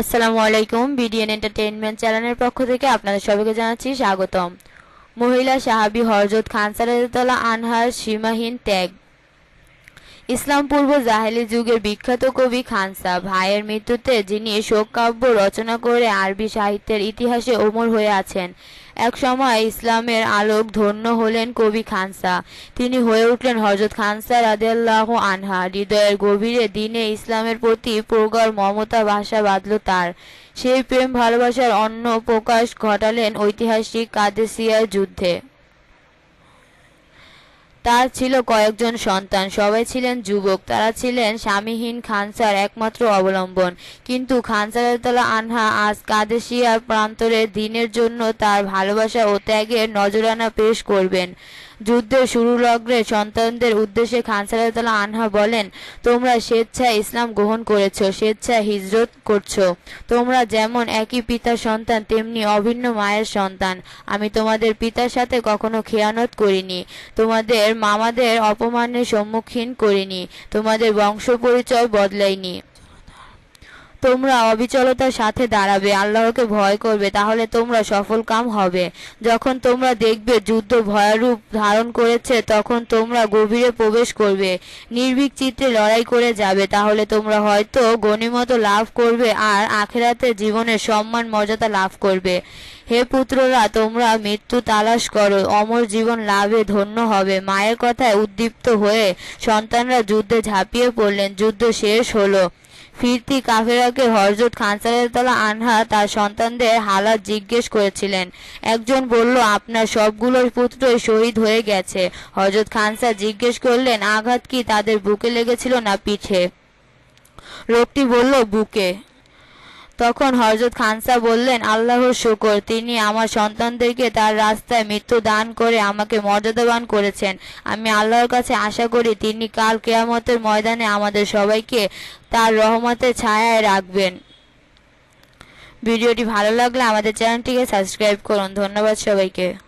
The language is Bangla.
আসসালামু আলাইকুম, বিডিএন এন্টারটেইনমেন্ট চ্যানেলের পক্ষ থেকে আপনাদের সবাইকে জানাচ্ছি স্বাগতম। মহিলা সাহাবী হরজত খান সালাদুল্লাহ আনহার সীমাহীন ত্যাগ। ইসলাম পূর্ব জাহেলি যুগের বিখ্যাত কবি খানসা ভাইয়ের মৃত্যুতে যিনি শোক কাব্য রচনা করে আরবি সাহিত্যের ইতিহাসে অমর হয়ে আছেন, এক সময় ইসলামের আলোক ধন্য হলেন কবি খানসা তিনি হয়ে উঠলেন হজরত খানসা রাদিয়াল্লাহু আনহা। হৃদয়ের গভীরে দিনে ইসলামের প্রতি প্রগাঢ় মমতা ভাষা বাঁধল তার। সেই প্রেম ভালোবাসার অন্য প্রকাশ ঘটালেন ঐতিহাসিক কাদেসিয়ার যুদ্ধে। তার ছিল কয়েকজন সন্তান। সবাই ছিলেন যুবক। তারা ছিলেন স্বামীহীন খানসার একমাত্র অবলম্বন। কিন্তু খানসারতলা আনহা আজ কাদেশিয়ার প্রান্তরে দিনের জন্য তার ভালোবাসা ও ত্যাগের নজরানা পেশ করবেন। যুদ্ধের শুরু লগ্নে সন্তানদের উদ্দেশ্যে খান খানসারতলা আনহা বলেন, তোমরা স্বেচ্ছায় ইসলাম গ্রহণ করেছ, স্বেচ্ছায় হিজরত করছ। তোমরা যেমন একই পিতার সন্তান, তেমনি অভিন্ন মায়ের সন্তান। আমি তোমাদের পিতার সাথে কখনো খেয়ানত করিনি। তোমাদের মামাদের অপমানের সম্মুখীন করিনি। তোমাদের বংশ পরিচয় বদলাইনি। তোমরা অবিচলতার সাথে দাঁড়াবে, আল্লাহকে ভয় করবে, তাহলে তোমরা সফল কাম হবে। যখন তোমরা দেখবে যুদ্ধ ভয়ারূপ ধারণ করেছে, তখন তোমরা গভীরে প্রবেশ করবে, নির্ভীক চিত্রে লড়াই করে যাবে, তাহলে তোমরা হয়তো গণিমত লাভ করবে আর আখেরাতে জীবনের সম্মান, মর্যাদা লাভ করবে। হে পুত্ররা, তোমরা মৃত্যু তালাশ করো, অমর জীবন লাভে ধন্য হবে। মায়ের কথায় উদ্দীপ্ত হয়ে সন্তানরা যুদ্ধে ঝাঁপিয়ে পড়লেন, যুদ্ধ শেষ হলো। ফিরতি কাফেরাকে হরজত তালা আনহা তার সন্তানদের হালাত জিজ্ঞেস করেছিলেন। একজন বলল, আপনার সবগুলো পুত্রই শহীদ হয়ে গেছে। হরজত খানসার জিজ্ঞেস করলেন, আঘাত কি তাদের বুকে লেগেছিল না পিঠে? লোকটি বলল, বুকে। তখন হরজত খানসা বললেন, আল্লাহর শুকর, তিনি আমার সন্তানদেরকে তার রাস্তায় মৃত্যু দান করে আমাকে মর্যাদাবান করেছেন। আমি আল্লাহর কাছে আশা করি তিনি কাল কেয়ামতের ময়দানে আমাদের সবাইকে তার রহমতের ছায়ায় রাখবেন। ভিডিওটি ভালো লাগলে আমাদের চ্যানেলটিকে সাবস্ক্রাইব করুন। ধন্যবাদ সবাইকে।